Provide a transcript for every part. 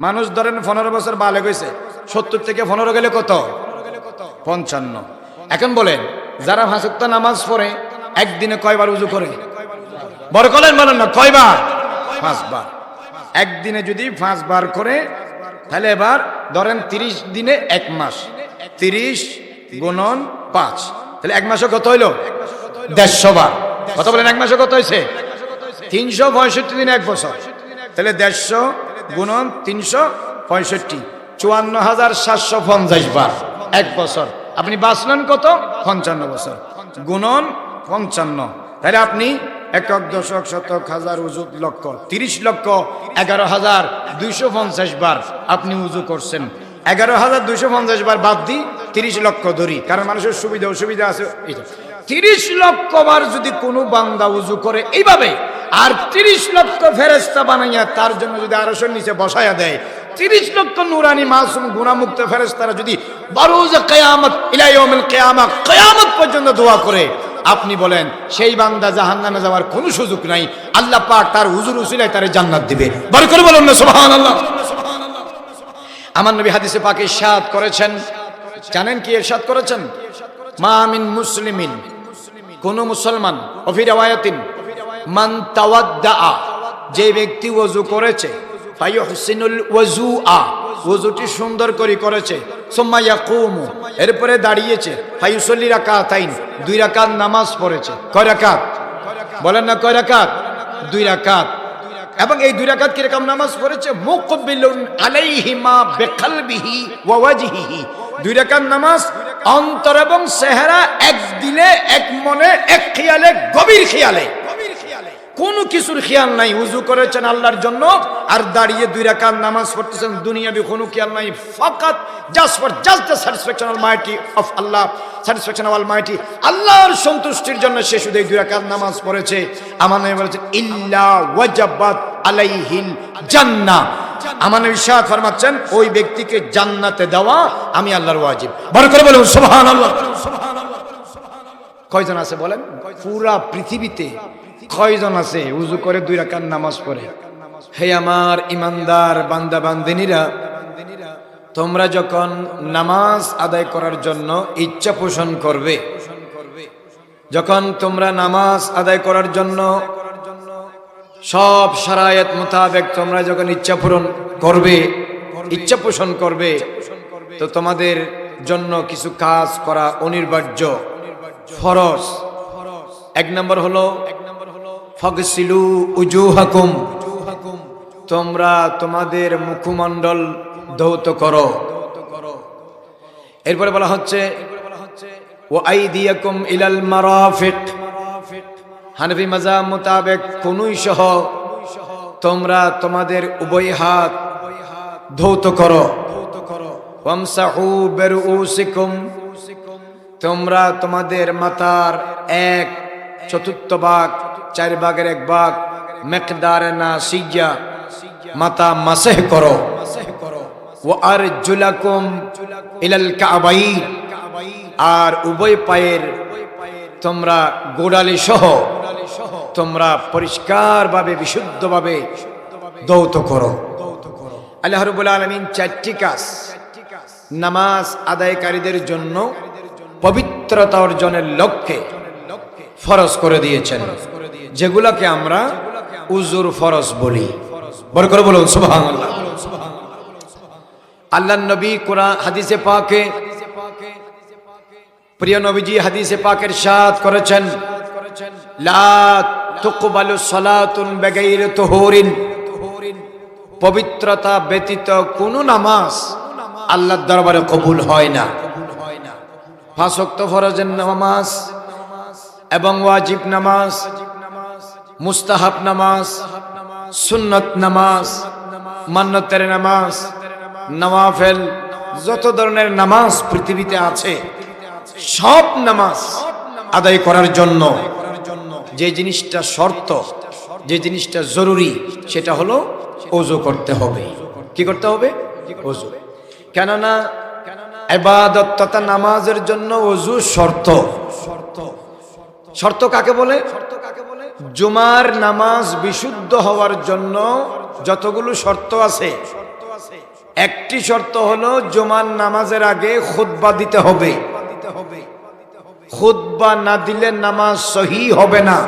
মানুষ ধরেন পনেরো বছর বালে গেছে সত্তর থেকে পনেরো গেলে কত? পঞ্চান্ন। এখন বলেন, যারা ভাসুক্ত নামাজ পড়ে, একদিনে কয়বার উজু করে? বড় কলেন বলেন না, কয়বার? পাঁচবার। একদিনে যদি পাঁচবার করে, তাহলে এবার ধরেন তিরিশ দিনে এক মাস। তিরিশ গুণন পাঁচ। তাহলে এক মাসে কত হইল? দেড়শো বার কত বলেন, এক মাসে কত হয়েছে তিনশো পঁয়ষট্টি দিনে এক বছর। তাহলে দেড়শো গুণন তিনশো পঁয়ষট্টি। চুয়ান্ন হাজার সাতশো পঞ্চাশ বার। এক বছর। আপনি বাঁচলেন কত? পঞ্চান্ন বছর। গুণন পঞ্চান্ন। তাহলে আপনি একক, দশক, শতক, হাজার উজু লক্ষ, তিরিশ লক্ষ, এগারো হাজার দুইশো পঞ্চাশ বার আপনি উজু করছেন। এগারো হাজার দুইশো পঞ্চাশ বার বাদ দিই তিরিশ লক্ষ ধরি। কারণ মানুষের সুবিধা, অসুবিধা আছে। তিরিশ লক্ষ বার যদি কোনো বান্দা উজু করে, এইভাবে আর তিরিশ লক্ষ ফেরেস্তা বানাইয়া তার জন্য যদি আরশের নিচে বসাইয়া দেয়, তিরিশ লক্ষ নুরানি মাসুম গুণামুক্ত ফেরেস্তারা যদি বারোজ কেয়ামত ইলাইয়মিল কেয়ামত কেয়ামত পর্যন্ত দোয়া করে, আপনি বলেন, সেই বান্দা জাহান্নামে যাওয়ার কোনো সুযোগ নাই, আল্লাহ পাক তার হুজুর উসিলায় তারে জান্নাত দিবে। বড় করে বলুন না, সুবহানাল্লাহ। আমার নবী হাদিসে পাক ইরশাদ করেছেন। জানেন কি ইরশাদ করেছেন? মা মিন মুসলিমিন, কোন মুসলমান অফির আয়াতিন মান যে ব্যক্তি ওযু করেছে ওযুটি সুন্দর করে করেছে এরপরে দাঁড়িয়েছে দুই রাকাত নামাজ পড়েছে। কয় রাকাত? বলেন না কয় রাকাত? দুই রাকাত। এবং এই দুই রাকাত কীরকম নামাজ পড়েছে? দুই নামাজ অন্তর এবং চেহারা এক দিলে এক মনে, এক খেয়ালে, গভীর খেয়ালে। কোনো কিছুর খেয়াল নাই, উজু করেছেন আল্লাহর জন্য, আর দাঁড়িয়ে দুই রাকাত নামাজ পড়তেছেন, দুনিয়াবি কোনো খেয়াল নাই, ফাকাত just for just the satisfaction almighty of Allah satisfaction almighty আল্লাহর সন্তুষ্টির জন্য সে শুধু এই দুই রাকাত নামাজ পড়েছে। আমার নবী বলেছেন ইল্লা ওয়াজাবাত আলাইহিল জান্নাহ। আমার নবী শাহ ফরমাচ্ছেন, ওই ব্যক্তিকে জান্নাতে দেওয়া আমি আল্লাহর ওয়াজিব। বড় করে বলুন, সুবহানাল্লাহ। কয়জন আছে বলেন? পুরা পৃথিবীতে কয়জন আছে? উজু করে দুই রাকাত নামাজ পড়ে। হে আমার ইমানদার বান্দা বান্দিনীরা তোমরা যখন নামাজ আদায় করার জন্য ইচ্ছা পোষণ করবে, যখন তোমরা নামাজ আদায় করার জন্য সব সারায়াত মোতাবেক তোমরা যখন ইচ্ছা পূরণ করবে, ইচ্ছা পোষণ করবে, তো তোমাদের জন্য কিছু কাজ করা অনিবার্য ফরজ। এক নম্বর হলো ফগসিলু উজুহাকুম। তোমরা তোমাদের মুখমণ্ডল ধৌত করো। এরপরে বলা হচ্ছে ও আইদিয়াকুম ইলাল মারাফিক। হানফি মাজা মোতাবেক কোনুই সহ তোমরা তোমাদের উভয় হাত ধৌত করো। তোমরা তোমাদের মাতার এক চতুর্থ ভাগ চার ভাগের এক ভাগ, মেকদারে না সিজা মাতা মাসেহ করো। ও আর জুলাকুম ইলাল কাবাই আর উভয় পায়ের তোমরা গোড়ালি সহ, তোমরা পরিষ্কারভাবে, বিশুদ্ধভাবে দৌত করো। আল্লাহ রবুল আলমিন চারটি কাজ নামাজ আদায়কারীদের জন্য পবিত্রতা অর্জনের লক্ষ্যে ফরজ করে দিয়েছেন। যেগুলোকে আমরা উজুর ফরজ বলি। বড় করে বলুন আল্লাহ নবী কোরআন, হাদিসে পাকে, প্রিয় নবীজি হাদিসে পাকের সাথ করেছেন। পবিত্রতা ব্যতীত কোনো নামাজ আল্লাহর দরবারে কবুল হয় না। ওয়াক্ত ফরজের নামাজ এবং ওয়াজিব নামাজ মুস্তাহাব নামাজ, সুন্নত নামাজ, মান্নতের নামাজ, নওয়াফেল, যত ধরনের নামাজ পৃথিবীতে আছে, সব নামাজ আদায় করার জন্য, যে জিনিসটা শর্ত, যে জিনিসটা জরুরি, সেটা হলো ওজু করতে হবে। কি করতে হবে? ওজু কেননা এবাদত তথা নামাজের জন্য ওজু শর্ত। শর্ত কাকে বলে? জুমার নামাজ বিশুদ্ধ হওয়ার জন্য যতগুলো শর্ত আছে, একটি শর্ত হলো জুমার নামাজের আগে খুতবা দিতে হবে। খুতবা না দিলে নামাজ সহি হবে না।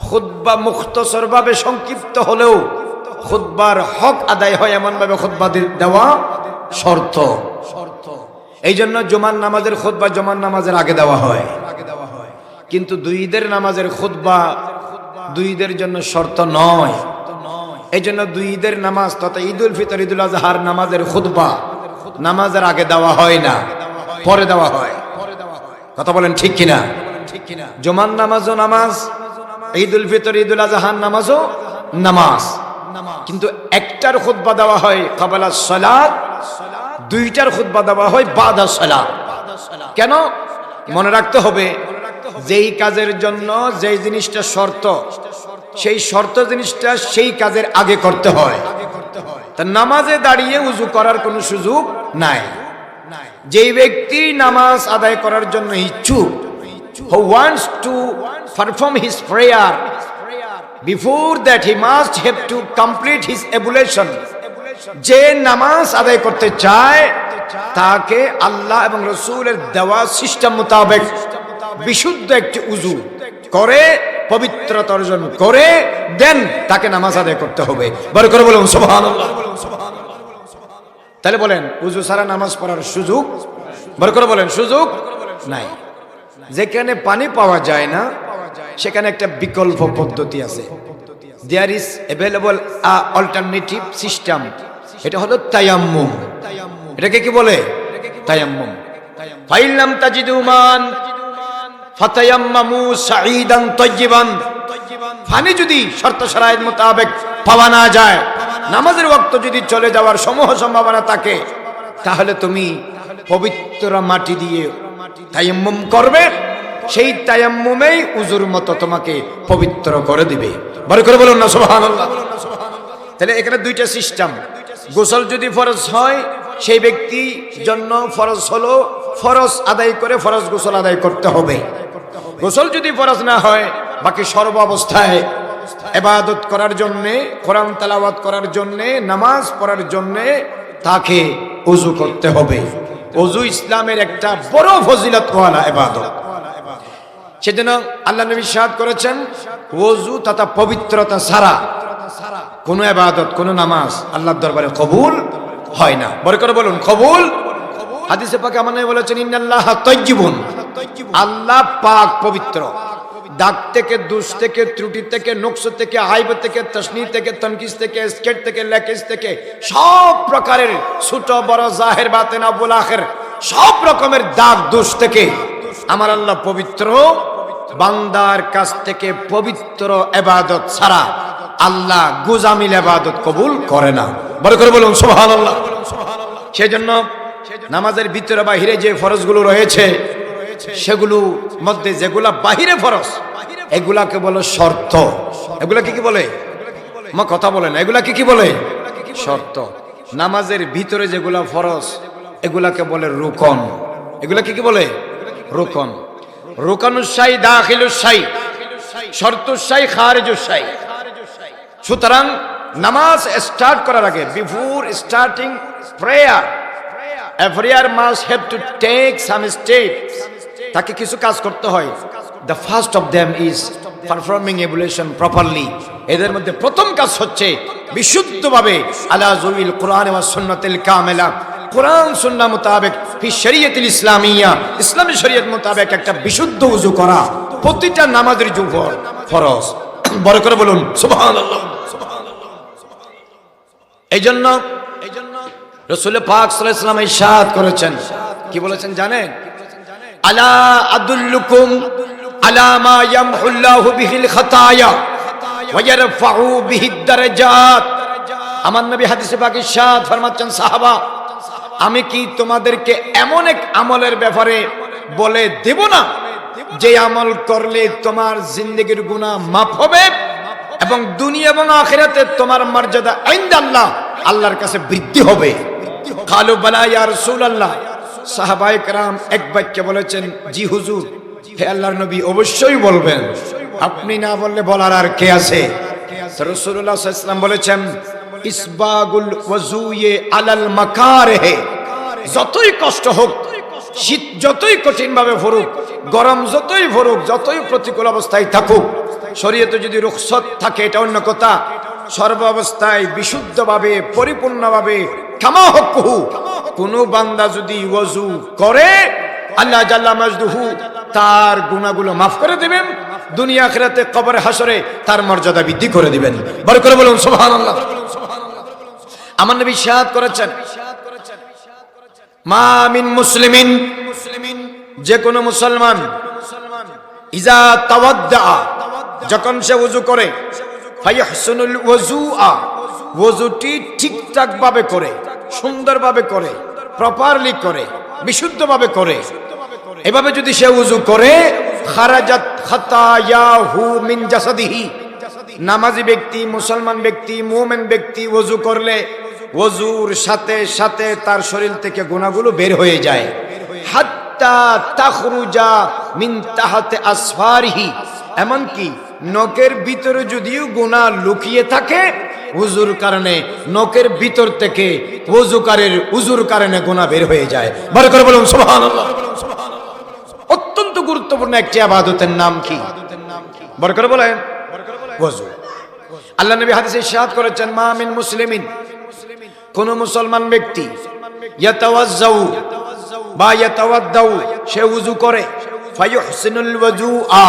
খুতবা মুক্তসরভাবে সংক্ষিপ্ত হলেও খুতবার হক আদায় হয় এমন ভাবে খুতবা দি- দেওয়া শর্ত শর্ত। এই জন্য জুমার নামাজের খুতবা জুমার নামাজের আগে দেওয়া হয়। কিন্তু দুই ঈদের নামাজের খুতবা দুই ঈদের জন্য শর্ত নয়। এই জন্য দুই ঈদের নামাজ তথা ঈদ উল ফিতর, ঈদুল আজহার নামাজের খুতবা নামাজের আগে দেওয়া হয় না, পরে দেওয়া হয়। কথা বলেন ঠিক কিনা? জুমার নামাজও নামাজ ঈদ উল ফিতর, ঈদুল আজহার নামাজও নামাজ। কিন্তু একটার খুতবা দেওয়া হয় কাবালা সালাত, দুইটার খুতবা দেওয়া হয় বাদা সালাত। কেন? মনে রাখতে হবে যেই কাজের জন্য যেই জিনিসটা শর্ত, সেই শর্ত জিনিসটা সেই কাজের আগে করতে হয়। তা নামাজে দাঁড়িয়ে উজু করার কোনো সুযোগ নাই। যেই ব্যক্তি নামাজ আদায় করার জন্য ইচ্ছুক, who wants to perform his prayer before that he must have to complete his ablution যে নামাজ আদায় করতে চায়, তাকে আল্লাহ এবং রসুলের দেওয়া সিস্টেম মোতাবেক বিশুদ্ধ একটি উজু করে পবিত্রতা অর্জন করে, দেন তাকে নামাজ আদায় করতে হবে। বড় করে বলুন, সুবহানাল্লাহ। তাহলে বলেন উজু সারা নামাজ পড়ার সুযোগ? বড় করে বলেন, সুযোগ নাই। যেখানে পানি পাওয়া যায় না, সেখানে একটা বিকল্প পদ্ধতি আছে। There is available alternative system এটা হলো তায়াম্মুম। এটাকে কি বলে? তায়াম্মুম। ফাইলাম তাজিদুমান। ফাতায়াম্মামু সাঈদান তাইয়িবান পানি যদি শর্ত শরায়েত মোতাবেক পাওয়া না যায়, নামাজের ওয়াক্ত যদি চলে যাওয়ার সমূহ সম্ভাবনা থাকে, তাহলে তুমি পবিত্র মাটি দিয়ে তায়াম্মুম করবে, সেই তায়াম্মুমেই উজুর মতো তোমাকে পবিত্র করে দিবে। বড় করে বলুন না, সুবহানাল্লাহ। তাহলে এখানে দুইটা সিস্টেম। গোসল যদি ফরজ হয়, সেই ব্যক্তি জন্য ফরজ হলো ফরজ আদায় করে ফরজ গোসল আদায় করতে হবে। গোসল যদি ফরজ না হয়, বাকি সর্ব অবস্থায় এবাদত করার জন্যে, কোরআন তালাওয়াত করার জন্যে, নামাজ পড়ার জন্যে তাকে উজু করতে হবে। অজু ইসলামের একটা বড় ফজিলতওয়ালা এবাদত সেজন্য আল্লাহ নবী সাদ করেছেন ওজু তথা পবিত্রতা ছাড়া কোন এবাদত কোন নামাজ আল্লাহর দরবারে কবুল হয় না। বরকর বলুন, কবুল হাদিসে পাকে আমার বলেছেন, ইন্নাল্লাহ তাইয়্যিবুন আল্লাহ পাক পবিত্র। দাগ থেকে, দুষ থেকে, ত্রুটি থেকে নকশ থেকে আইব থেকে তসনি থেকে, তনকিস থেকে, স্কেট থেকে, লেকেজ থেকে, সব প্রকারের ছোট, বড়, জাহের, বাতেন, আবুল আখের, সব রকমের দাগ, দোষ থেকে আমার আল্লাহ পবিত্র। বান্দার কাছ থেকে পবিত্র এবাদত ছাড়া আল্লাহ গুজামিল এবাদত কবুল করে না। বড় করে বলুন সোহান আল্লাহ সেই জন্য নামাজের ভিতরে বাহিরে যে ফরজগুলো রয়েছে, সেগুলো মধ্যে যেগুলা বাহিরে ফরজ, এগুলাকে বলে শর্ত। এগুলাকে কি কি বলে? মা কথা বলেন এগুলাকে কি কি বলে? শর্ত। নামাজের ভিতরে যেগুলা ফরজ, এগুলাকে বলে রুকন। এগুলাকে কি কি বলে? রুকন। রুকানুসাই দাখিলুসাই শর্তুসাই খারেজুসাই সুতরাং নামাজ স্টার্ট করার আগে before starting prayer everyone must have to take some steps তাকে কিছু কাজ করতে হয়। The first of them is performing ablution properly এদের মধ্যে প্রথম কাজ হচ্ছে বিশুদ্ধভাবে আলা জুইল কোরআন ওয়া সুন্নাতিল কামেলা। কোরআন সুন্নাহ মোতাবেক ফি শরীয়তিল ইসলামিয়া। ইসলামী শরীয়ত মোতাবেক একটা বিশুদ্ধ উজু করা। প্রতিটা নামাজের যুগ ফরজ। বড় করে বলুন, সুবহানাল্লাহ। এই জন্য রসুল পাক সাল্লাম ইরশাদ করেছেন। কি বলেছেন জানেন? আলা আদুল্লুকুম আলা মা ইয়ামহুল্লাহু বিহিল খাতায়া ওয়া ইয়ারফাউ বিহিদ দারাজাত। আমার সাহাবা, আমি কি তোমাদেরকে এমন এক আমলের ব্যাপারে বলে দেব না যে আমল করলে তোমার জিন্দগির গুনাহ মাফ হবে এবং দুনিয়া এবং আখেরাতে তোমার মর্যাদা আইন্দাল্লাহ আল্লাহর কাছে বৃদ্ধি হবে? কালু বালা ইয়া রাসূলুল্লাহ সাহাবায়ে کرام এক বাক্যে বলেছেন জি হুজুর হে আল্লাহর নবী অবশ্যই বলবেন আপনি না বললে বলার আর কে আছে রাসূলুল্লাহ সাল্লাল্লাহু আলাইহি ওয়াসাল্লাম বলেছেন ইসবাগুল ওয়াজুয়ে আলাল মাকারহে যতই কষ্ট হোক শীত যতই কঠিন ভাবে ভরুক গরম যতই ভরুক যতই প্রতিকূল অবস্থায় থাকুক শরীয়তে যদি রুখসত থাকে এটা অন্য কথা সর্ব অবস্থায় বিশুদ্ধভাবে, পরিপূর্ণভাবে কামা হকুহু কোন বান্দা যদি ওযু করে, আল্লাহ জাল্লা মাজদুহু, তার গুণাগুলো মাফ করে দিবেন। দুনিয়া আখিরাতে কবর হাসরে তার মর্যাদা বৃদ্ধি করে দিবেন। বড় করে বলুন, সুবহানাল্লাহ। আমার নবী শাহাদ করেছেন। মা মিন মুসলিমিন যে কোনো মুসলমান, ইজা তাওয়াদ্দা যখন সে ওযু করে ফায়াহসুনুল ওযুআ, ওযুটি ঠিকঠাক ভাবে করে, সুন্দরভাবে করে প্রপারলি করে, বিশুদ্ধভাবে করে। এভাবে যদি সে উজু করে, খারাজাত খাতায়াহু মিন জাসাদিহি। নামাজি ব্যক্তি, মুসলমান ব্যক্তি, মুমিন ব্যক্তি ওযু করলে, ওযুর সাথে সাথে তার শরীর থেকে গুনাহগুলো বের হয়ে যায়। হাত্তা তাখরুজা মিন তাহাতে আসফারিহি। এমনকি নখের ভিতরে যদিও গুনাহ লুকিয়ে থাকে উজুর কারণে নখের ভিতর থেকে ওজুকারের উজুর কারণে গুনাহ বের হয়ে যায়। বড় করে বলুন, সুবহানাল্লাহ। অত্যন্ত গুরুত্বপূর্ণ একটি আবাদতের নাম কি? বড় করে বলেন আল্লাহ নবী হাদিসে ইরশাদ করেছেন, মা মিন মুসলিমিন, কোন মুসলমান ব্যক্তি ইয়াতাওয়াজ্জাউ বা ইয়াতাওয়াদ্দাউ, সে উযু করে, ফায়ুহসিনুল ওযুআ।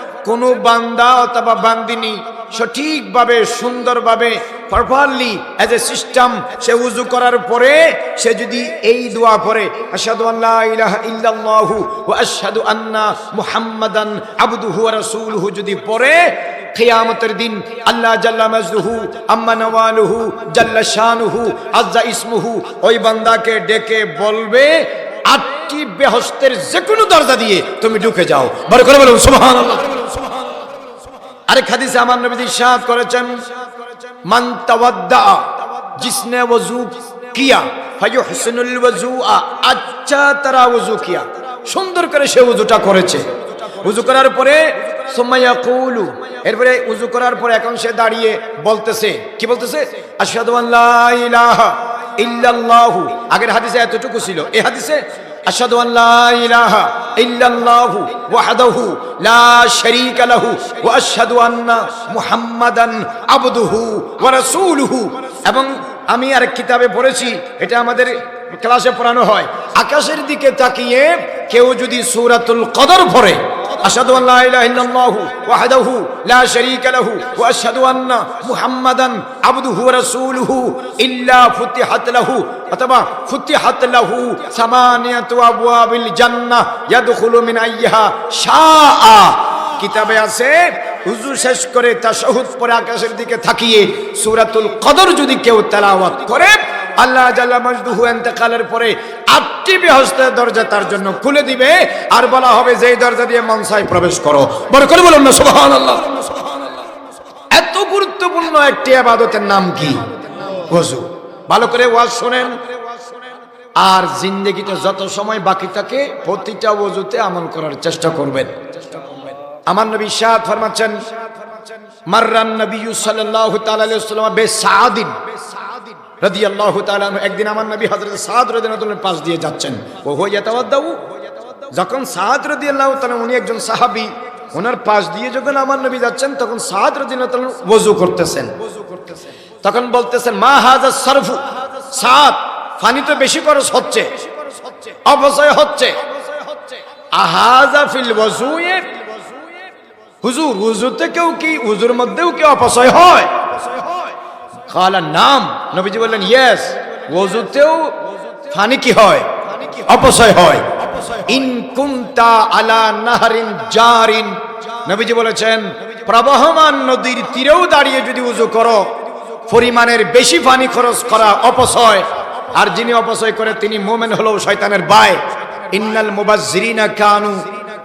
কোন বান্দা অথবা বান্দিনী সঠিকভাবে, সুন্দরভাবে প্রপারলি অ্যাজ এ সিস্টেম সে উজু করার পরে সে যদি এই দোয়া পড়ে, আশহাদু আল্লা ইলাহা ইল্লাল্লাহু ওয়া আশহাদু আন্না মুহাম্মাদান আবদুহু ওয়া রাসূলুহু যদি পড়ে, কিয়ামতের দিন আল্লাহ জাল্লা মাজদুহু, আম্মা নওয়ালুহু, জাল্লা শানুহু, আজ্জা ইসমুহু ওই বান্দাকে ডেকে বলবে, আটটি বেহস্তের যে কোনো দরজা দিয়ে তুমি ঢুকে যাও। বড় করে বলুন, সুবহানাল্লাহ। আরেক হাদিসে আমার নবী ইরশাদ করেছেন, মান তাওয়াদ্দা জিসনে ওযু কিয়া ফায়ুহসিনুল ওযুআ আচ্ছা তারা ওযু কিয়া। সুন্দর করে সে ওযুটা করেছে। ওযু করার পরে, সুম্মা ইয়াকুলু। এরপরে উজু করার পরে এখন সে দাঁড়িয়ে বলতেছে, কি বলতেছে? আশহাদু আন লা ইলাহা ইল্লাল্লাহু। আগের হাদিসে এতটুকু ছিল। এই হাদিসে আশহাদু আল্লাহ ইলাহা ইল্লাল্লাহু ওয়াহদাহু লা শারীকা লাহু ওয়া আশহাদু আন্না মুহাম্মাদান আবদুহু এবং আমি আর কিতাবে পড়েছি, এটা আমাদের ক্লাসে পড়ানো হয়। আকাশের দিকে তাকিয়ে কেউ যদি সুরাতুল কদর পড়ে আশহাদু আল্লা ইলাহা ইল্লাল্লাহু ওয়াহদাহু লা শারীকা লাহু ওয়া আশহাদু আন্না মুহাম্মাদান আবদুহু ওয়া রাসূলুহু ইল্লা ফুতিহাত লাহু অথবা ফুতিহাত লাহু সামানিয়াতু আবওয়াবিল জান্নাহ ইয়াদখুলু মিন আইয়্যিহা শাআ। কিতাবে আছে হুজু শেষ করে তাশাহুদ পরে আকাশের দিকে তাকিয়ে সূরাতুল কদর যদি কেউ তেলাওয়াত করে আল্লাহ জাল্লা মজদুহু এন্তেকালের পরে আটটি বেহস্তের দরজা তার জন্য খুলে দিবে আর বলা হবে যে দরজা দিয়ে মনসায় প্রবেশ করো। বড় করে বলুন না, সুবহানাল্লাহ। এত গুরুত্বপূর্ণ একটি আবাদতের নাম কি? ভালো করে ওয়াজ শুনেন। আর জিন্দগিতে যত সময় বাকি থাকে, প্রতিটা ওযুতে আমল করার চেষ্টা করবেন। আমার নবী শাহ ফরমাচ্ছেন, মাররান নবী সাল্লাল্লাহু তাআলা আলাইহি ওয়াসাল্লাম বে সাদিন। রাদিয়াল্লাহু তাআলা আনহু একদিন আমার নবী হযরত সাদ রাদিয়াল্লাহু তাআলার পাশ দিয়ে যাচ্ছেন। ও হো ইয়াতাওয়াদ্দাউ। যখন সাদ রাদিয়াল্লাহু তাআলা উনি একজন সাহাবী, ওনার পাশ দিয়ে যখন আমার নবী যাচ্ছেন, তখন সাদ তাআলা ওযু করতেছেন। তখন বলতেছেন, মা হাযা সারফু? সাদ, পানি তো বেশি খরচ হচ্ছে। অপচয় হচ্ছে। আহাজা ফিল ওযুয়ে হুজুর হুজুরতে কেউ কি হুজুর মধ্যেও কি অপচয় হয়? কালা নাম। নবীজি বললেন ইয়েস ওজুতেও ফানি কি হয়, অপচয় হয়। ইন কুন্তা আলা নাহারিন জারিন। নবীজি বলেছেন, প্রবাহমান নদীর তীরেও দাঁড়িয়ে যদি উজু করো, পরিমাণের বেশি পানি খরচ করা অপচয়। আর যিনি অপচয় করে, তিনি মোমেন হলো শয়তানের বায়। ইন্নাল মুবাজ্জিরিনা কানু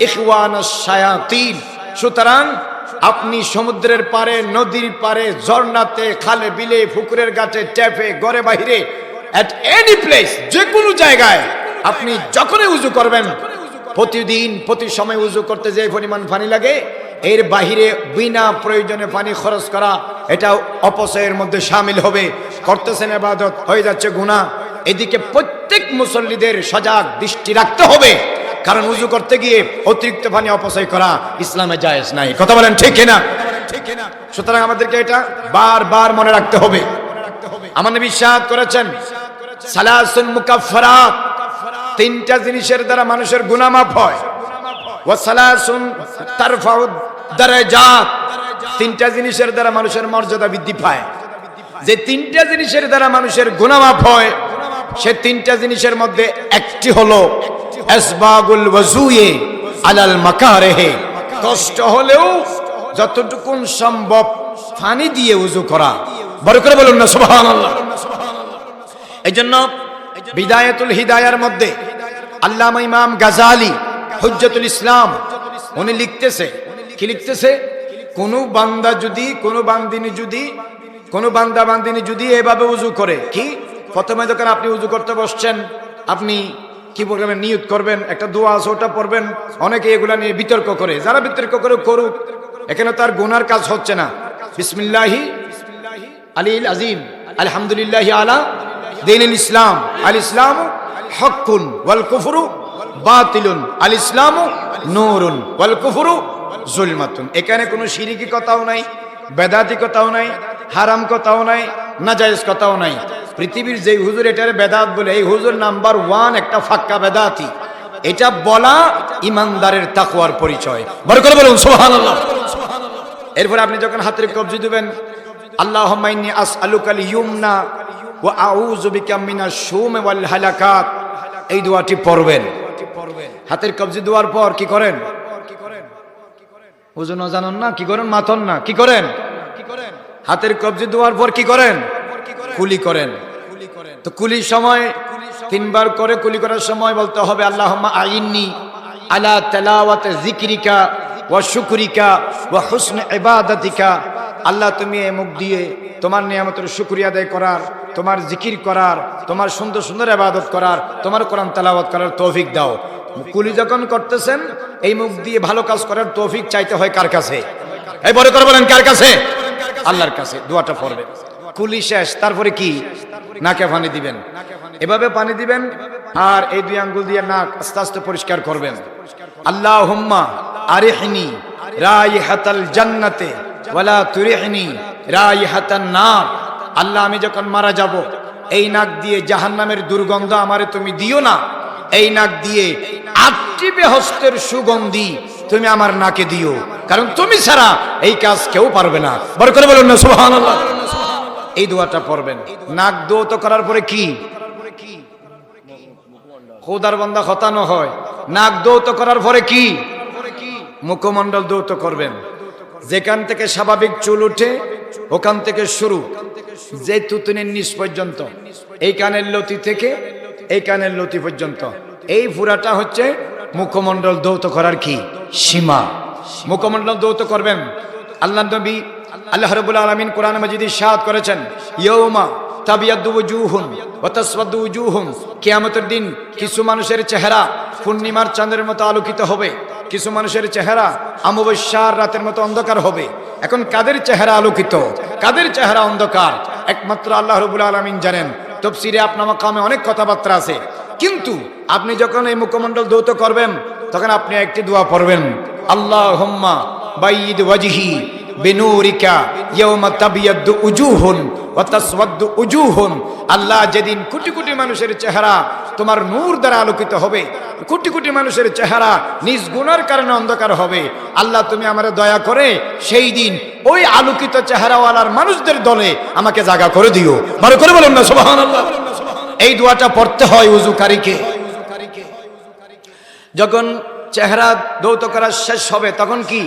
ইখওয়ানাস শায়াতিন। সুতরাং আপনি সমুদ্রের পারে, নদীর পারে, ঝর্ণাতে, খালে বিলে, পুকুরের গাছে ট্যাপে ঘরে বাহিরে অ্যাট এনি প্লেস যে কোনো জায়গায়, আপনি যখনই উজু করবেন, প্রতিদিন, প্রতি সময় উজু করতে যে পরিমাণ পানি লাগে, এর বাহিরে বিনা প্রয়োজনে পানি খরচ করা, এটা অপচয়ের মধ্যে সামিল হবে। করতেছেন এবাদত হয়ে যাচ্ছে গুণা এদিকে প্রত্যেক মুসল্লিদের সজাগ দৃষ্টি রাখতে হবে। কারণ উজু করতে গিয়ে অতিরিক্ত পানি অপচয় করা ইসলামে জায়েজ নাই। কথা বলেন ঠিক কিনা? সুতরাং আমাদেরকে এটা বারবার মনে রাখতে হবে। আমার বিশ্বাস করেছেন, সালাসুন মুকাফফারাত, তিনটা জিনিসের দ্বারা মানুষের গুনাহ মাফ হয়। ওয়া সালাসুন তারফাউ দারাজাত, তিনটা জিনিসের দ্বারা মানুষের মর্যাদা বৃদ্ধি পায়। যে তিনটা জিনিসের দ্বারা মানুষের গুনাহ হয়, সে তিনটা জিনিসের মধ্যে একটি হলো আসবাগুল ওয়াজুয়ে আলাল মাকারেহে। কষ্ট হলেও যতটুকুন সম্ভব পানি দিয়ে উজু করা। বড় করে বলুন না, সুবহানাল্লাহ। এই জন্য বিদায়াতুল হিদায়ার মধ্যে আল্লামা ইমাম গাজালি হুজ্জতুল ইসলাম, উনি লিখতেছে। কি লিখতেছে? কোন বান্দা যদি, কোন বান্দিনী যদি, কোন বান্দা বান্দিনী যদি এভাবে উজু করে, কি? প্রথমে যখন আপনি উজু করতে বসছেন, আপনি কি বলবেন নিয়ত করবেন, একটা দোয়া আছে, ওটা পড়বেন, অনেকে এগুলা নিয়ে বিতর্ক করে। যারা বিতর্ক করে করুক। এখানে তার গুনার কাজ হচ্ছে না। বিসমিল্লাহি, আলিল আজিম, আলহামদুলিল্লাহ আলা দিন ইসলাম। আল ইসলাম হকুন ওয়াল কুফরু বাতিলুন। আল ইসলাম নূরুন, ওয়াল কুফরু জুলমাতুন। এখানে কোনো শিরিকি কথাও নাই, বেদাতি কথাও নাই, হারাম কথাও নাই, নাজায়েজ কথাও নাই। পৃথিবীর যে হুজুর, এটার বেদাত বলে, এই হুজুর নাম্বার ওয়ান একটা ফাক্কা বেদাতি। এটা বলা ইমানদারের তাকুয়ার পরিচয়। বড় করে বলুন এরপরে আপনি যখন হাতের কবজি দেবেন আল্লাহ আস আলুকাল ইউমনা ও আউযু বিকা মিনাশ ওয়াল হালাকাত। এই দোয়াটি পড়বেন। হাতের কবজি দেওয়ার পর কি করেন? ওজন জানেন না, কি করেন? মাথন না, কি করেন? হাতের কবজি দেওয়ার পর কি করেন? কুলি করেন। তো কুলির সময়, তিনবার করে কুলি করার সময় বলতে হবে আল্লাহ আইননি আলা তেলাওয়াতে জিক্রিকা ওয়া শুকরিকা ওয়া হুসন ইবাদাতিকা। আল্লাহ তুমি এ মুখ দিয়ে তোমার নিয়ামতের শুকরিয়া আদায় করার, তোমার জিকির করার, তোমার সুন্দর সুন্দর ইবাদত করার, তোমার কোরআন তেলাওয়াত করার তৌফিক দাও। কুলি যখন করতেছেন, এই মুখ দিয়ে ভালো কাজ করার তৌফিক চাইতে হয় কার কাছে? এই বড় করে বলেন, কার কাছে? আল্লাহর কাছে, দোয়াটা পড়বে কুলি শেষ, তারপরে কি? নাকে পানি দিবেন। এভাবে পানি দিবেন আর এই দুই আঙ্গুল দিয়ে নাক আস্তে আস্তে পরিষ্কার করবেন। আল্লাহ হুম্মা আরিহনি রাইহাতাল জান্নাতে, ওয়ালা তুরিহনি রাইহাতান নার। আল্লাহ, আমি যখন মারা যাব, এই নাক দিয়ে জাহান্নামের দুর্গন্ধ আমারে তুমি দিও না। এই নাক দিয়ে আটটি বেহস্তের সুগন্ধি তুমি আমার নাকে দিও। কারণ তুমি ছাড়া এই কাজ কেউ পারবে না। বড় করে বলুন না, সুবহানাল্লাহ। এই দোয়াটা পড়বেন। নাক দৌত করার পরে কি? খোদার বান্দা খতানো হয়। নাক দৌত করার পরে কি? মুখমণ্ডল দৌত করবেন। যেখান থেকে স্বাভাবিক চুল উঠে, ওখান থেকে শুরু। যে তুতুনের নিচ পর্যন্ত। এই কানের লতি থেকে এই কানের লতি পর্যন্ত। এই ফুরাটা হচ্ছে মুখমণ্ডল দৌত করার কি? সীমা। মুখমণ্ডল দৌত করবেন। আল্লাহ নবী আল্লাহ রবুল আলমিন কোরআন মজিদ ইরশাদ করেছেন ইয়ৌমা তাসওয়াদ্দু উজুহুম কিয়ামতের দিন কিছু মানুষের চেহারা পূর্ণিমার চাঁদের মতো আলোকিত হবে, কিছু মানুষের চেহারা অমাবস্যার রাতের মতো অন্ধকার হবে। এখন কাদের চেহারা আলোকিত? কাদের চেহারা অন্ধকার? একমাত্র আল্লাহ রবুল আলমিন জানেন। তফসিরে আপনার কামে অনেক কথাবার্তা আছে। কিন্তু আপনি যখন এই মুখমণ্ডল দৌত করবেন, তখন আপনি একটি দোয়া পড়বেন আল্লাহ হোম্মা বাইদ ওয়াজিহি বেনুরিকা ইয়ৌমা তাবিয়াদ্দু উজুহুন ওয়া তাসওয়াদ্দু উজুহুন। আল্লাহ যেদিন কোটি কোটি মানুষের চেহারা তোমার নূর দ্বারা আলোকিত হবে, কোটি কোটি মানুষের চেহারা নিজ গুণার কারণে অন্ধকার হবে। আল্লাহ তুমি আমার দয়া করে সেই দিন ওই আলোকিত চেহারাওয়ালার মানুষদের দলে আমাকে জায়গা করে দিও। ভালো করে বলুন না, সুবহানাল্লাহ। এই দোয়াটা পড়তে হয় উজুকারীকে যখন চেহারা দৌত করা শেষ হবে, তখন কি?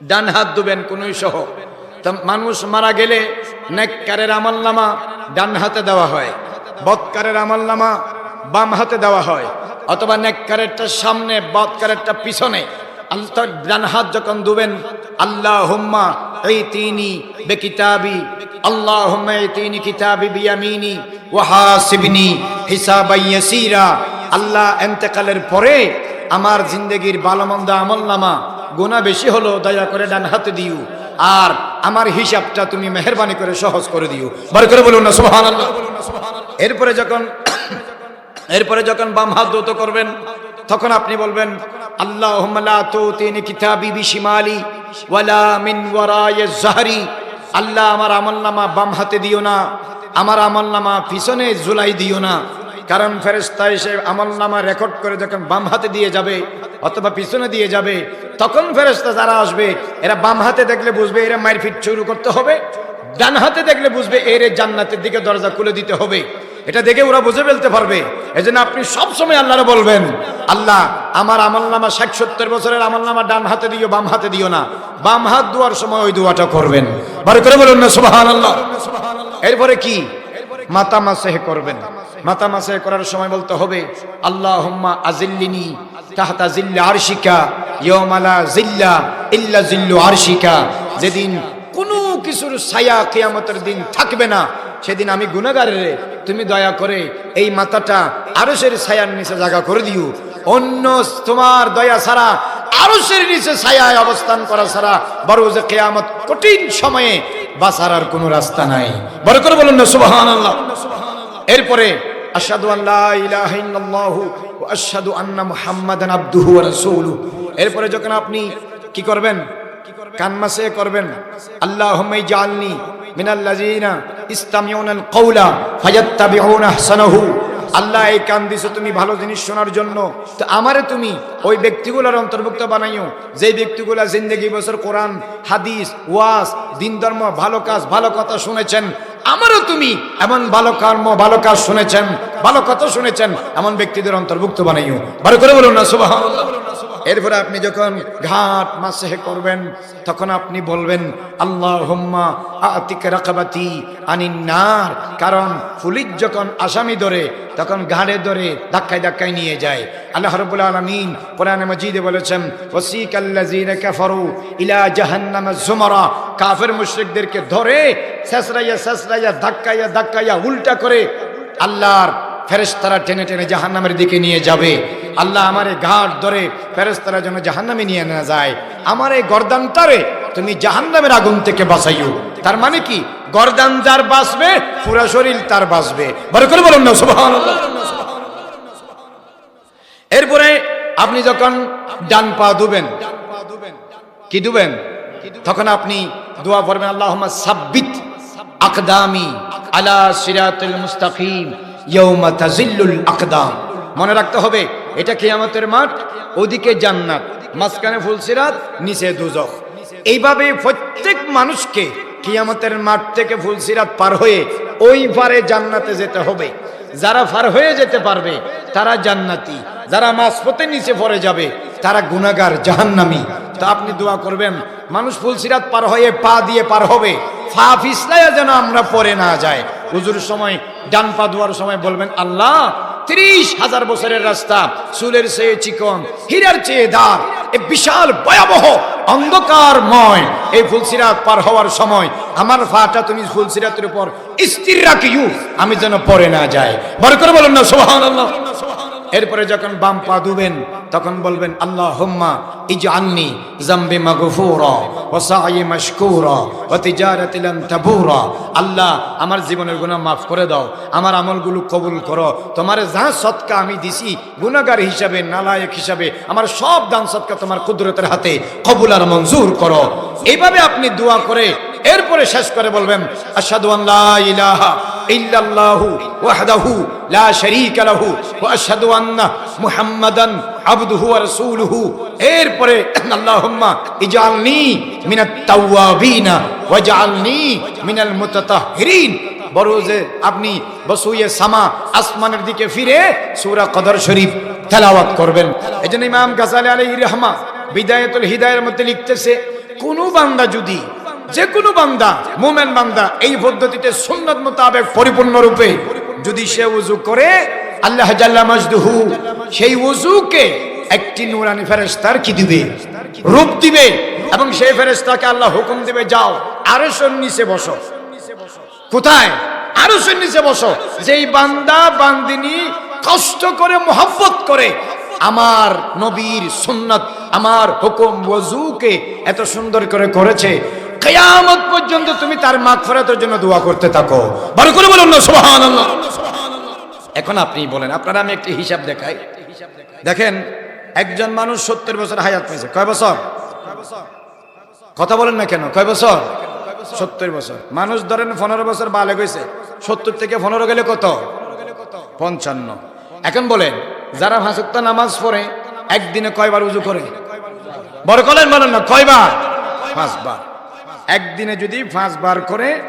ডান হাত দুবেন কোনই সহ। মানুষ মারা গেলে নেককারের আমল নামা ডান হাতে দেওয়া হয়, বৎকারের আমল নামা বাম হাতে দেওয়া হয়, অথবা নেককারেরটা সামনে, বৎকারেরটা পিছনে। আল্লাহ ডান হাত যখন দুবেন আল্লাহ হুম্মা এই তিনি বেকিতাবি আল্লাহ হুম্মা এই তিনি কিতাবি বিয়ামিনি ওয়াহাসিবনি হিসাবাই ইয়াসিরা। আল্লাহ এন্তেকালের পরে আমার জিন্দগির ভালোমন্দ আমল নামা গুণা বেশি হলো, দয়া করে ডান হাতে দিও। আর আমার হিসাবটা তুমি মেহরবানি করে সহজ করে দিও। বার করে বলুন না, সুবহানাল্লাহ। এরপরে যখন এরপরে যখন বাম হাত দ্রুত করবেন, তখন আপনি বলবেন আল্লাহ ওয়ালা জাহরি আল্লাহ আমার আমল নামা বাম হাতে দিও না, আমার আমল নামা পিছনে জুলাই দিও না। কারণ ফেরেস্তা এসে আমল নামা রেকর্ড করে যখন বাম হাতে দিয়ে যাবে অথবা পিছনে দিয়ে যাবে, তখন ফেরেস্তা যারা আসবে, এরা বাম হাতে দেখলে বুঝবে এরা মারপিট শুরু করতে হবে, ডান হাতে দেখলে বুঝবে এর জান্নাতের দিকে দরজা খুলে দিতে হবে। এটা দেখে ওরা বুঝে ফেলতে পারবে। এজন্য আপনি সব সময় আল্লাহরে বলবেন, আল্লাহ, আমার আমল নামা ষাট সত্তর বছরের আমল নামা ডান হাতে দিও, বাম হাতে দিও না। বাম হাত দুয়ার সময় ওই দুয়াটা করবেন। বার করে বলুন না সুবাহান আল্লাহ এরপরে কি? মাতা মাসেহ করবেন। মাতা মাসেহ করার সময় বলতে হবে আল্লাহ হুম্মা আজিল্লিনি তাহতা জিল্লা আরশিকা ইয়মালা জিল্লা ইল্লা জিল্লু আরশিকা। যেদিন কোনো কিছুর ছায়া কিয়ামতের দিন থাকবে না, সেদিন আমি গুণাগারে তুমি দয়া করে এই মাথাটা আরশের ছায়ার নিচে জায়গা করে দিও। অন্য তোমার দয়া ছাড়া আরশের নিচে ছায়ায় অবস্থান করা ছাড়া বড় যে কেয়ামত কঠিন সময়ে বাঁচার আর কোনো রাস্তা নাই। বড় করে বলুন না সুবাহান আল্লাহ এরপরে, আশহাদু আল্লাহ ইলাহা ইল্লাল্লাহু ওয়া আন্না মুহাম্মাদান আবদুহু ওয়া এরপরে যখন আপনি কি করবেন? কানমাসে করবেন, আল্লাহুম্মা ইজআলনি মিনাল্লাযিনা ইসতামিউনাল কওলা ফায়াত্তাবিউনা আহসানাহু। আল্লাহ এই কান দিছো, তুমি ভালো জিনিস শোনার জন্য। তো আমারে তুমি ওই ব্যক্তিগুলোর অন্তর্ভুক্ত বানাইও। যেই ব্যক্তিগুলা জিন্দগি, বছর, কোরআন, হাদিস ওয়াস দিন, ধর্ম, ভালো কাজ, ভালো কথা শুনেছেন, আমারও তুমি এমন ভালো কর্ম, ভালো কাজ শুনেছেন, ভালো কথা শুনেছেন, এমন ব্যক্তিদের অন্তর্ভুক্ত বানাইও। ভালো করে বলুন না, সুবহানাল্লাহ। এরপরে আপনি যখন ঘাট মাসে করবেন, তখন আপনি বলবেন আল্লাহ হোম্মা আতিক রাকাবাতি আনিন্নার কারণ পুলিশ যখন আসামি ধরে, তখন ঘাড়ে ধরে ধাক্কায় ধাক্কায় নিয়ে যায়। আল্লাহ রবুল আলমিন কোরআন মজিদে বলেছেন ওসিক আল্লাজিনা কাফারু ইলা জাহান্নামা জুমারা কাফের মুশরিকদেরকে ধরে শেষরাইয়া শেষরাইয়া, ধাক্কাইয়া ধাক্কাইয়া উল্টা করে আল্লাহর ফেরেশতারা টেনে টেনে জাহান্নামের দিকে নিয়ে যাবে। আল্লাহ আমার ঘাট ধরে ফেরেশতারা যেন জাহান্নামে নিয়ে না যায়। আমার এই গর্দানটারে তুমি জাহান্নামের আগুন থেকে বাঁচাইও। তার মানে কি? গর্দান যার বাঁচবে, পুরা শরীর তার বাঁচবে। বড় করে বলুন না এরপরে আপনি যখন ডান পা দুবেন কি দুবেন তখন আপনি দোয়া পড়বেন আল্লাহ সাব্বিত আকদামি আলা সিরাতুল মুস্তাকিম, ইয়াউমা তাজিল্লুল আকদাম। মনে রাখতে হবে এটা কিয়ামতের মাঠ, ওদিকে জান্নাত, মাঝখানে ফুলসিরাত, নিচে দুজখ এইভাবে প্রত্যেক মানুষকে কিয়ামতের মাঠ থেকে ফুলসিরাত পার হয়ে ওই পারে জান্নাতে যেতে হবে। যারা পার হয়ে যেতে পারবে, তারা জান্নাতি। যারা মাঝপথে নিচে পড়ে যাবে, তারা গুনাগার জাহান্নামি। তো আপনি দোয়া করবেন, মানুষ ফুলসিরাত পার হয়ে পা দিয়ে পার হবে। ফা ফিসলাইয়া যেন আমরা পরে না যায় হুজুর সময়, ডান পা ধোয়ার সময় বলবেন, আল্লাহ ত্রিশ হাজার বছরের রাস্তা, চুলের চেয়ে চিকন, হীরার চেয়ে দার এ বিশাল ভয়াবহ অন্ধকার ময় এই ফুলসিরাত পার হওয়ার সময় আমার ফাটা তুমি ফুলসিরাতের উপর স্থির রাখিও, আমি যেন পরে না যাই। বরকর করে বলুন না সোহান এরপরে যখন বাম পা দুবেন তখন বলবেন আল্লাহ হুম্মা ইজআলনি জামবি মাগফুরা ওয়া সা'i মাশকুরা ওয়া তিজারাতি লান তাবুরা। আল্লাহ, আমার জীবনের গুনাহ মাফ করে দাও, আমার আমলগুলো কবুল করো। তোমার যা সদকা আমি দিছি গুণাগার হিসাবে, নালায়ক হিসাবে, আমার সব দান সদকা তোমার কুদরতের হাতে কবুল আর মঞ্জুর করো। এইভাবে আপনি দোয়া করে এরপরে শেষ করে বলবেন ইল্লাল্লাহু লা এরপরে আপনি বসুয়ে সামা আসমানের দিকে ফিরে সূরা কদর শরীফ তেলাওয়াত করবেন। এজন্য ইমাম গাজালি আলাইহির রহমা বিদায়াতুল হিদায়ার মধ্যে লিখতেছে, কোন বান্দা যদি যে কোনো বান্দা মোমেন বান্দা এই পদ্ধতিতে সুন্নত মোতাবেক পরিপূর্ণ রূপে যদি সে উজু করে, আল্লাহ জাল্লা মাজদুহু, সেই ওযুকে একটি নুরানি ফেরেশতার কি দিবে? রূপ দিবে এবং সেই ফেরেশতাকে আল্লাহ হুকুম দিবে, যাও আরশের নিচে বসো। কোথায়? আরশের নিচে বসো। যেই বান্দা বান্দিনী কষ্ট করে, মোহাব্বত করে, আমার নবীর সুন্নাত, আমার হুকুম ওযুকে এত সুন্দর করে করেছে কিয়ামত পর্যন্ত তুমি তার মাগফিরাতের জন্য দোয়া করতে থাকো। বড় করে বলুন না, সুবহানাল্লাহ। এখন আপনি বলেন, আপনারা আমি একটি হিসাব দেখাই। দেখেন, একজন মানুষ সত্তর বছর হায়াত পেয়েছে। কয় বছর? কথা বলেন না কেন? কয় বছর? সত্তর বছর। মানুষ ধরেন পনেরো বছর বালে গেছে। সত্তর থেকে পনেরো গেলে কত? পঞ্চান্ন। এখন বলেন, যারা ভাসুক্তা নামাজ পড়ে, একদিনে কয়বার উজু করে? বড় কলেন বলেন না, কয়বার? পাঁচবার। একদিনে যদি পাঁচবার করে,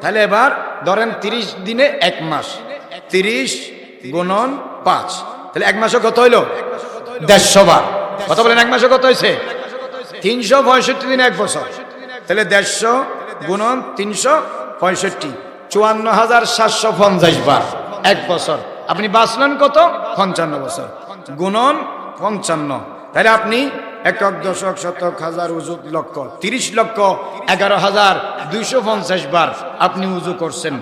তাহলে এবার ধরেন তিরিশ দিনে এক মাস। তিরিশ গুণন পাঁচ। তাহলে এক মাসে কত হইল? দেড়শো বার। কথা বলেন, এক মাসে কত হয়েছে তিনশো পঁয়ষট্টি দিন এক বছর। তাহলে দেড়শো গুণন তিনশো পঁয়ষট্টি। চুয়ান্ন হাজার সাতশো পঞ্চাশ বার এক বছর। আপনি বাঁচলেন কত? পঞ্চান্ন বছর। গুণন পঞ্চান্ন। তাহলে আপনি একক দশক শতক হাজার উজু লক্ষ, তিরিশ লক্ষ, এগারো হাজার দুইশো পঞ্চাশ বার আপনি উজু করছেন।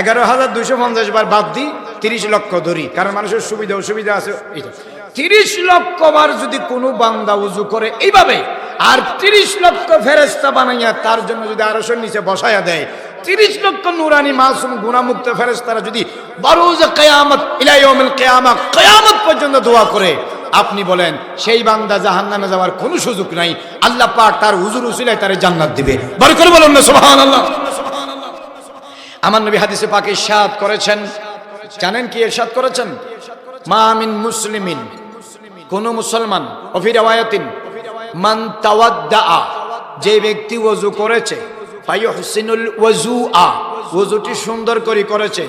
এগারো হাজার দুইশো পঞ্চাশ বার বাদ দিই তিরিশ লক্ষ ধরি, কারণ মানুষের সুবিধা অসুবিধা আছে তিরিশ লক্ষ বার যদি কোনো বান্দা উজু করে এইভাবে, আর তিরিশ লক্ষ ফেরেস্তা বানাইয়া তার জন্য যদি আরশের নিচে বসাইয়া দেয়, তিরিশ লক্ষ নুরানি মাসুম গুণামুক্ত ফেরেস্তারা যদি বারোজ কেয়ামত ইলাইয়মিল কেয়ামত কেয়ামত পর্যন্ত দোয়া করে আপনি বলেন, সেই বান্দা জাহান্নামে যাওয়ার কোনো সুযোগ নাই, আল্লাহ পাক তার হুজুর উসিলায় তারে জান্নাত দিবে। বড় করে বলুন না, সুবহানাল্লাহ। আমার নবী হাদিসে পাক ইরশাদ করেছেন। জানেন কি ইরশাদ করেছেন? মা মিন মুসলিমিন, কোন মুসলমান, অফি রাওয়ায়াতিন, মান তাওয়াদ্দা যে ব্যক্তি ওযু করেছে ওযুটি সুন্দর করে করেছে।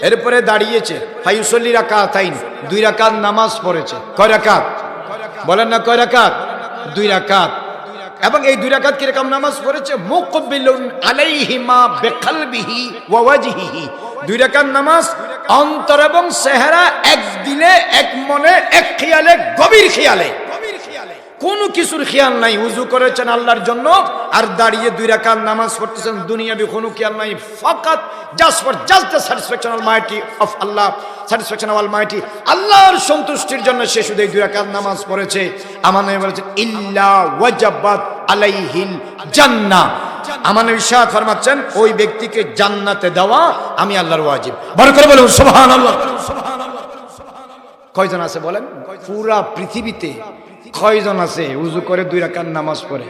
এরপরে দাঁড়িয়েছে। ফায়ুসল্লি রাকাতাইন। দুই রাকাত নামাজ পড়েছে। কয় রাকাত? বলেন না কয় রাকাত? দুই রাকাত। এবং এই দুই রাকাত কীরকম নামাজ পড়েছে? মুকবিলুন আলাইহিমা বিকলবিহি ওয়া ওয়াজহিহি। দুই রাকাত নামাজ অন্তর এবং চেহারা একদিনে, এক মনে, এক খেয়ালে, গভীর খেয়ালে। কোন কিছুর খেয়াল নাই, উজু করেছেন আল্লাহর জন্য, আর দাঁড়িয়ে দুই রাকাত নামাজ পড়তেছেন, দুনিয়াবি কোনো খেয়াল নাই, ফাকাত just for just the satisfaction almighty of Allah satisfaction almighty আল্লাহর সন্তুষ্টির জন্য সে শুধু এই দুই রাকাত নামাজ পড়েছে। আমার নবী বলেছেন ইল্লা ওয়াজাবাত আলাইহিল জান্নাহ আমার নবী ইরশাদ ফরমাচ্ছেন, ওই ব্যক্তিকে জান্নাতে দেওয়া আমি আল্লাহর ওয়াজিব। বড় করে বলুন, সুবহানাল্লাহ। কয়জন আছে বলেন? পুরা পৃথিবীতে কয়জন আছে? উজু করে দুই রাখার নামাজ পড়ে।